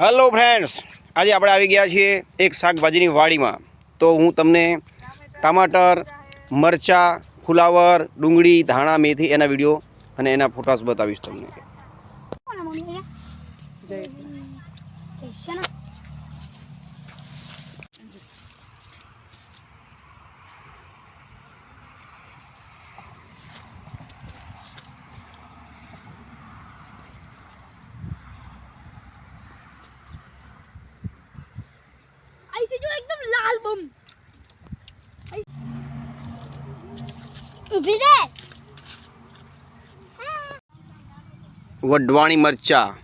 Hello friends આજે આપણે આવી ગયા છીએ એક શાકભાજીની વાડીમાં. તો હું તમને ટમાટર, મરચાં, ફુલાવર, ડુંગળી, ધાણા, મેથી એના વીડિયો અને એના ફોટાસ બતાવીશ તમને. તું વઢવાણી મરચા.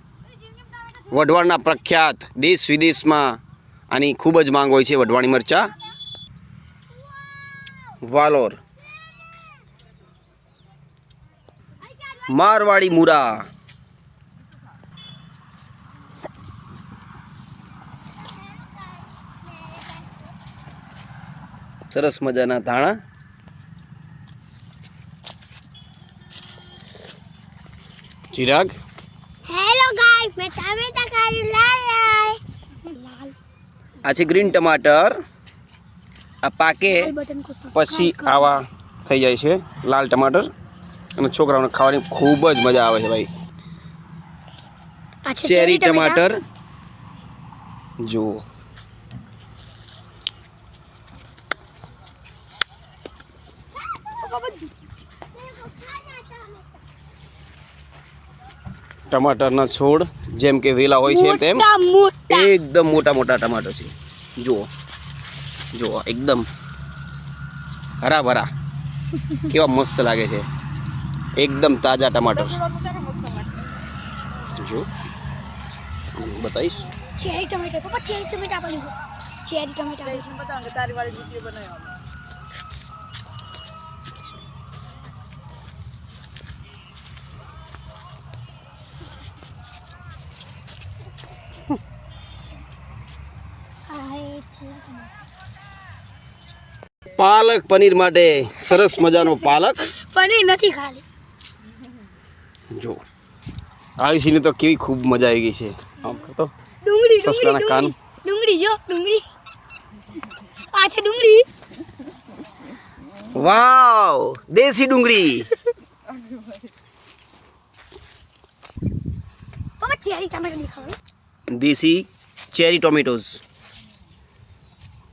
વઢવાણના પ્રખ્યાત દેશ વિદેશમાં આની ખૂબ જ માંગ હોય છે વઢવાણી મરચા. વાલોર. મારવાડી મુરા. સરસ મજાના ધાણા. ચિરાગ. હેલો ગાઈસ મે ટામેટા કાઢી લાયા આ છે ગ્રીન ટમાટર. આ પાકે પછી આવા થઈ જાય છે લાલ ટમાટર. અને છોકરાઓને ખાવાની ખૂબ જ મજા આવે છે ભાઈ. ચેરી ટમાટર. જુઓ. ટમાટરના છોડ જેમ કે વેલા હોય છે તેમ એકદમ મોટા મોટા ટમાટો છે. જુઓ જુઓ એકદમ હરા ભરા કેવા મસ્ત લાગે છે. એકદમ તાજા ટમાટર જો બતાવીશ. ચેરી ટમેટા પપ્પા ચેરી ટમેટા બની ચેરી ટમેટા તારી વાળી જીપીએ બનાવ્યો પાલક પનીર માટે સરસ મજાનો પાલક. પનીર નથી ખાલી. જો આયુષીને તો કેવી ખૂબ મજા આવી ગઈ છે. આમ તો ડુંગળી સસલાના કાન. ડુંગળી જો ડુંગળી. આ ડુંગળી. વાવ દેશી ડુંગળી. દેશી ચેરી ટોમેટોઝ.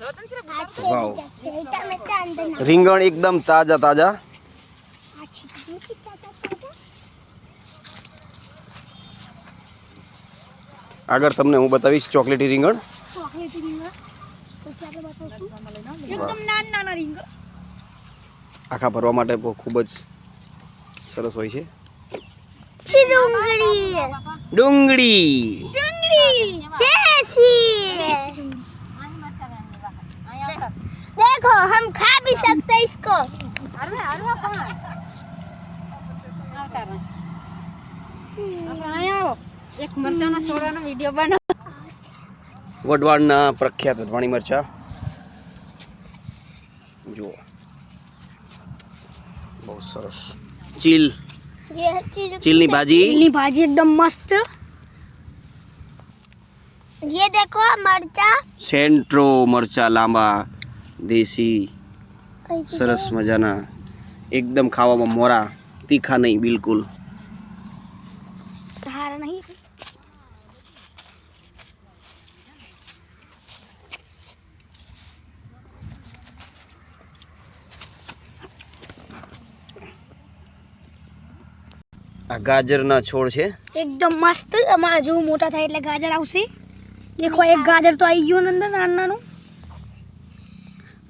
વાવ રીંગણ એકદમ તાજા તાજા. આગળ તમને હું બતાવીશ ચોકલેટી રીંગણ. આખા ભરવા માટે ખૂબ જ સરસ હોય છે. ડુંગળી. ડુંગળી. हम खा भी सकते हैं इसको એક મરચાનો સોડાનો વિડીયો બનાવ વઢવાણના પ્રખ્યાત વઢવાણી મરચા જુઓ બહુ સરસ ચીલ ચીલની ભાજી चीनी भाजी एकदम मस्त ये देखो मरचा સેન્ટ્રો મરચા લાંબા દેશી સરસ મજાના એકદમ ખાવામાં મોરા તીખા નહીં બિલકુલ. આ ગાજર ના છોડ છે. એકદમ મસ્ત આમાં જો મોટા થાય એટલે ગાજર આવશે. દેખો એક ગાજર તો આવી ગયો અંદર નાનું નાનું.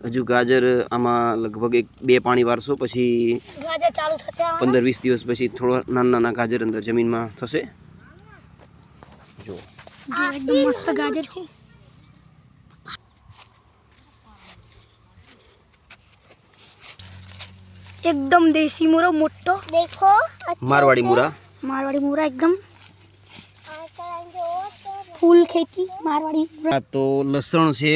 હજુ ગાજર આમાં લગભગ એક બે પાણી વારસો પછી ગાજર ચાલુ થશે આવવાના. પંદર વીસ દિવસ પછી થોડો નાના નાના ગાજર અંદર જમીનમાં થશે. જો. જો એકદમ મસ્ત ગાજર છે. એકદમ દેશી મોરો મોટો. દેખો મારવાડી મૂરા. મારવાડી મોરા એકદમ. ફૂલ ખેતી મારવાડી આ તો લસણ છે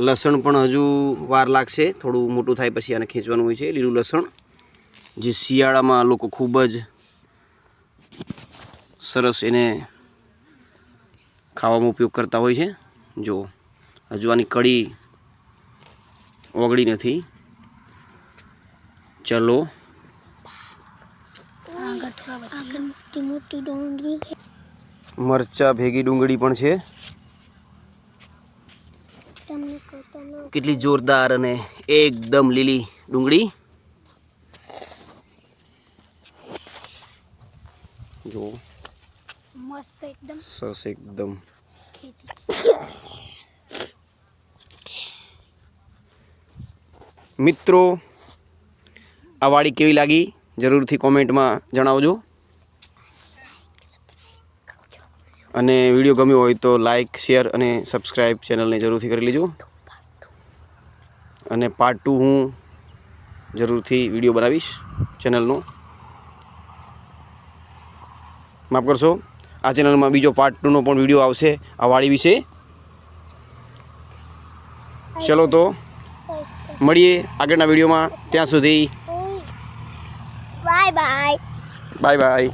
લસણ પણ હજુ વાર લાગશે થોડું મોટું થાય પછી આને ખેંચવાનું હોય છે લીલું લસણ જે શિયાળામાં લોકો ખૂબ જ સરસ એને ખાવામાં ઉપયોગ કરતા હોય છે જો હજુ આની કડી ઓગળી નથી ચલો મરચા ભેગી ડુંગળી પણ છે તમને કહું તમે કેટલી જોરદાર અને એકદમ લીલી ડુંગળી. જો મસ્ત એકદમ. સરસ એકદમ. મિત્રો આ વાડી કેવી લાગી? જરૂરથી કોમેન્ટમાં જણાવજો. અને વીડિયો ગમ્યો હોય તો લાઈક શેર અને સબસ્ક્રાઈબ ચેનલને જરૂરથી કરી લેજો. અને પાર્ટ ટુ હું જરૂરથી વીડિયો બનાવીશ ચેનલનો માફ કરશો આ ચેનલમાં બીજો પાર્ટ ટુનો પણ વીડિયો આવશે આ વાળી વિશે. ચલો તો મળીએ આગળના વિડીયોમાં ત્યાં સુધી. Bye bye bye bye